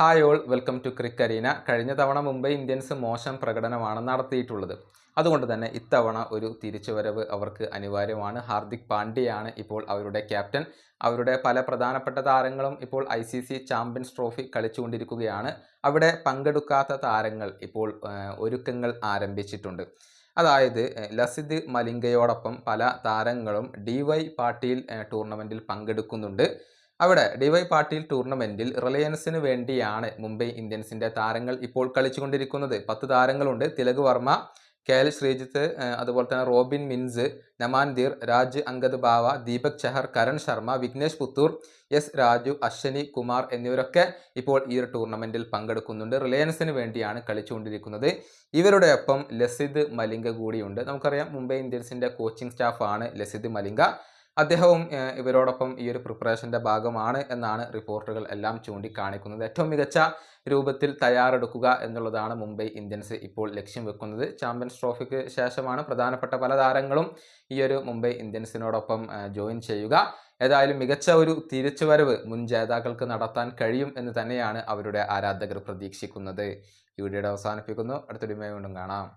Hi all welcome to Cricarena കഴിഞ്ഞ തവണ Mumbai Indians മോശം പ്രകടനമാണ് നടത്തിയിട്ടുള്ളത്. അതുകൊണ്ട് തന്നെ ഇത്തവണ ഒരു തിരിച്ചുവരവ് അവർക്ക് അനിവാര്യമാണ്. ഹാർദിക് പാണ്ഡ്യയാണ് ഇപ്പോൾ അവരുടെ ക്യാപ്റ്റൻ. അവരുടെ പല പ്രധാനപ്പെട്ട താരങ്ങളും ഇപ്പോൾ I C C champions trophy കളിച്ചുകൊണ്ടിരിക്കുകയാണ്. അവിടെ പങ്കെടുക്കാത്ത താരങ്ങൾ ഇപ്പോൾ ഒരുക്കങ്ങൾ ആരംഭിച്ചിട്ടുണ്ട്. അതായത് ലസിദ് മലിംഗയോടൊപ്പം പല താരങ്ങളും ഡി വൈ പാട്ടീൽ ടൂർണമെന്റിൽ പങ്കെടുക്കുന്നുണ്ട്. അവിടെ ഡിവൈ പാട്ടീൽ ടൂർണമെന്റിൽ റിലയൻസിന് വേണ്ടിയാണ് മുംബൈ ഇന്ത്യൻസിന്റെ താരങ്ങൾ ഇപ്പോൾ കളിച്ചുകൊണ്ടിരിക്കുന്നത്. പത്ത് താരങ്ങളുണ്ട്. തിലക് വർമ്മ കെ എൽ ശ്രീജിത്ത് അതുപോലെ തന്നെ റോബിൻ മിൻസ് നമാൻദീർ രാജ് അങ്കദ് ബാവ ദീപക് ചഹർ കരൺ ശർമ്മ വിഘ്നേഷ് പുത്തൂർ എസ് രാജു അശ്വനി കുമാർ എന്നിവരൊക്കെ ഇപ്പോൾ ഈ ഒരു ടൂർണമെന്റിൽ പങ്കെടുക്കുന്നുണ്ട്. റിലയൻസിന് വേണ്ടിയാണ് കളിച്ചുകൊണ്ടിരിക്കുന്നത്. ഇവരുടെ ഒപ്പം ലസിദ് മലിംഗ കൂടിയുണ്ട്. നമുക്കറിയാം മുംബൈ ഇന്ത്യൻസിന്റെ കോച്ചിങ് സ്റ്റാഫാണ് ലസിദ് മലിംഗ. അദ്ദേഹവും ഇവരോടൊപ്പം ഈ ഒരു പ്രിപ്പറേഷന്റെ ഭാഗമാണ് എന്നാണ് റിപ്പോർട്ടുകൾ എല്ലാം ചൂണ്ടിക്കാണിക്കുന്നത്. ഏറ്റവും മികച്ച രൂപത്തിൽ തയ്യാറെടുക്കുക എന്നുള്ളതാണ് മുംബൈ ഇന്ത്യൻസ് ഇപ്പോൾ ലക്ഷ്യം വെക്കുന്നത്. ചാമ്പ്യൻസ് ട്രോഫിക്ക് ശേഷമാണ് പ്രധാനപ്പെട്ട പല താരങ്ങളും ഈ ഒരു മുംബൈ ഇന്ത്യൻസിനോടൊപ്പം ജോയിൻ ചെയ്യുക. ഏതായാലും മികച്ച ഒരു തിരിച്ചുവരവ് മുൻ ജേതാക്കൾക്ക് നടത്താൻ കഴിയും എന്ന് തന്നെയാണ് അവരുടെ ആരാധകർ പ്രതീക്ഷിക്കുന്നത്. ഈ വീഡിയോയുടെ അവസാനിപ്പിക്കുന്നു. അടുത്തൊരു വീണ്ടും കാണാം.